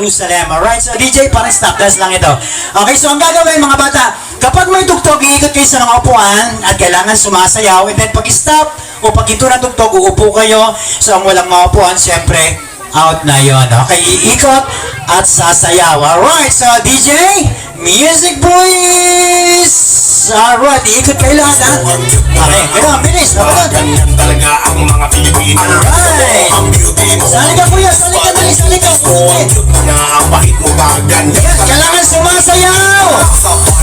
Jerusalem. Alright, so DJ, parang stop dance lang ito. Okay, so ang gagawin mga bata, kapag may tugtog, iikot kayo sa mga upuan at kailangan sumasayaw. And then pag stop o pag ito na tugtog, uupo kayo. So ang walang mga upuan, syempre, out na yon. Okay, iikot at sasayaw. Alright, so DJ, music please! Alright, iikot kayo lahat ha. Okay, ganun, bilis. Ganyan talaga ang mga Pilipino Alright. Ang beauty mo Sali ka kuya, sali ka dali, sali ka. Ang cute mo na ang pahit mo ba Ganyan Yes, kailangan sumasayaw!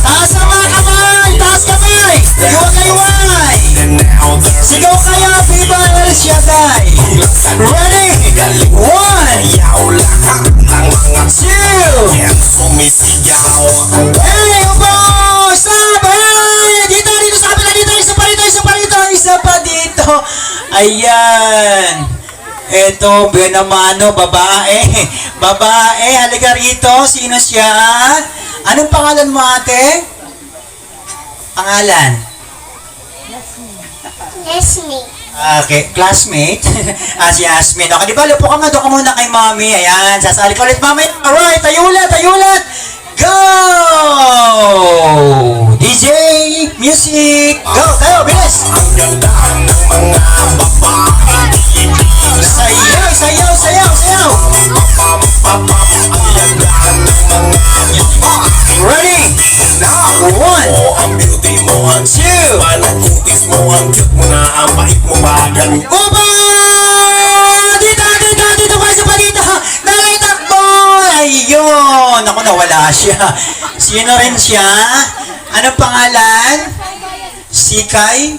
Taas ang mga kamay! Taas kamay! And now there Sigaw kayo, Viva El Shaddai! Ready? Ayan. Ito, Benamano, babae. Babae, halika rito. Sino siya? Anong pangalan mo, ate? Pangalan? Leslie. Okay, classmate. ah, si Yasmin. Okay, di ba, lupo ka nga, doon ka muna kay mami. Ayan, sasali ka ulit mami. Alright, tayo ulit, tayo ulit. Go! DJ, music, go, tayo, bilis. Ang beauty mo ang two, Paano kutis mo ang cute mo na ang pahit mo ba Ganyan Upo! Dito, dito, dito kayo sa palito! Dali, takbo! Ayun! Ako, nawala siya. Sino rin siya? Anong pangalan? Si Kai?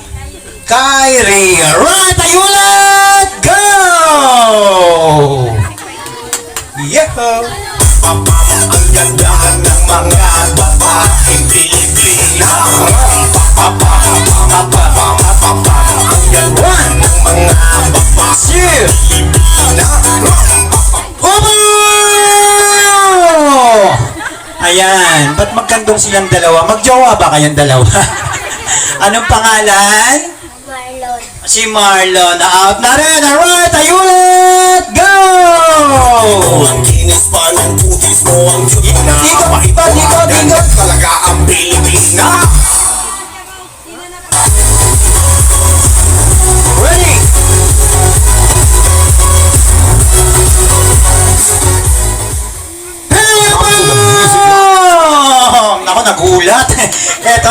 Kyrie. Right, tayo ulit! Go! Yeho! Pilipina Ang ganda One, ng mga babae Upo! Ayan, ba't magkandong silang dalawa? Magjowa ba kayong dalawa? Anong pangalan? Marlon. Si Marlon. Out na rin. Alright, tayo ulit! Go! Ang kinis pa ng kutis mo Ang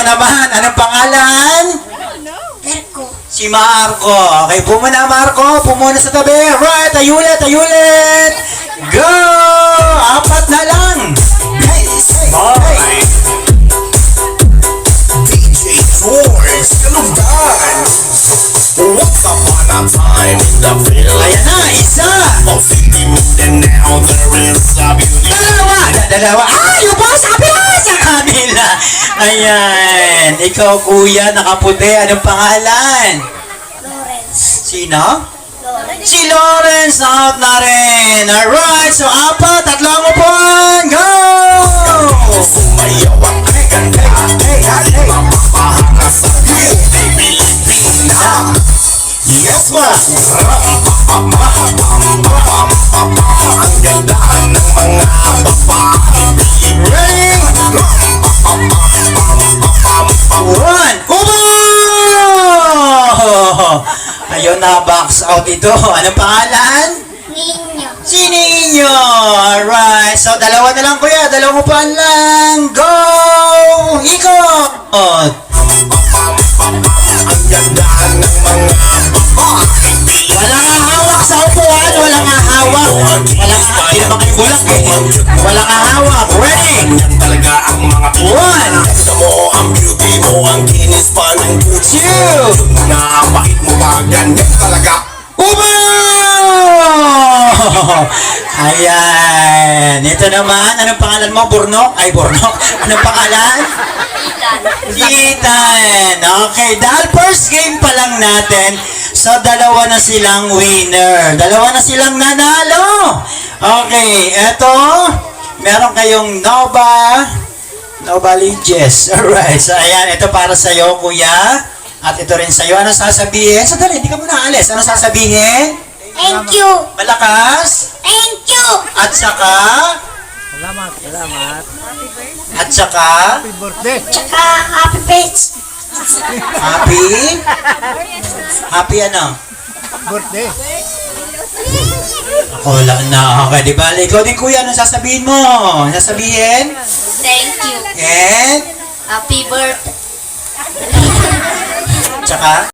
naman, anong pangalan? Merko. Si Marco. Okay, pumuna Marco. Pumuna sa tabi. Right, ayulit, ayulit. Go! Apat na lang. Hey, hey. DJ George Kalugdan Once upon a time in the field Ayan na, isa. of 50 million now there is a beauty Dalawa. Da- Dalawa. Ay, Ayan. Ikaw, kuya, nakaputi. Anong pangalan? Lawrence. Sino? Lawrence. Si Lawrence out na rin. Alright, so apat, tatlo ang upuan. Go! Sumayaw ang ganda box out ito. Anong pangalan? Ninyo. Si Nino! Alright, so dalawa na lang kuya, dalawang upuan lang. Go! Ikot! Ang ganda ng mga babae Walang hahawak sa upuan, walang hahawak. Walang hindi naman kayo bulak eh. Walang hahawak. Ready? Ganyan talaga ang mga One. Ganda mo, ang beauty mo, ang kinis pa ng Two. mo na ang pahit mo ba Ganyan talaga! Ayan. Ito naman, anong pangalan mo? Burnok? Ay, Burnok. Anong pangalan? Ethan. Okay, dahil first game pa lang natin, so dalawa na silang winner. Dalawa na silang nanalo. Okay, eto, meron kayong Nova, Nova Liges. Alright, so ayan, ito para sa'yo, kuya. At ito rin sa'yo. Ano sasabihin? Sandali, hindi ka muna alis. Ano sasabihin? Thank you. Malakas. Thank you. At saka, Salamat, salamat. At saka, Happy birthday. Tsaka happy page. happy? Happy ano? Birthday. Ako lang na. Okay, di ba? Ikaw din kuya, ano sasabihin mo? Sasabihin? Thank you. And, Happy birthday. tsaka,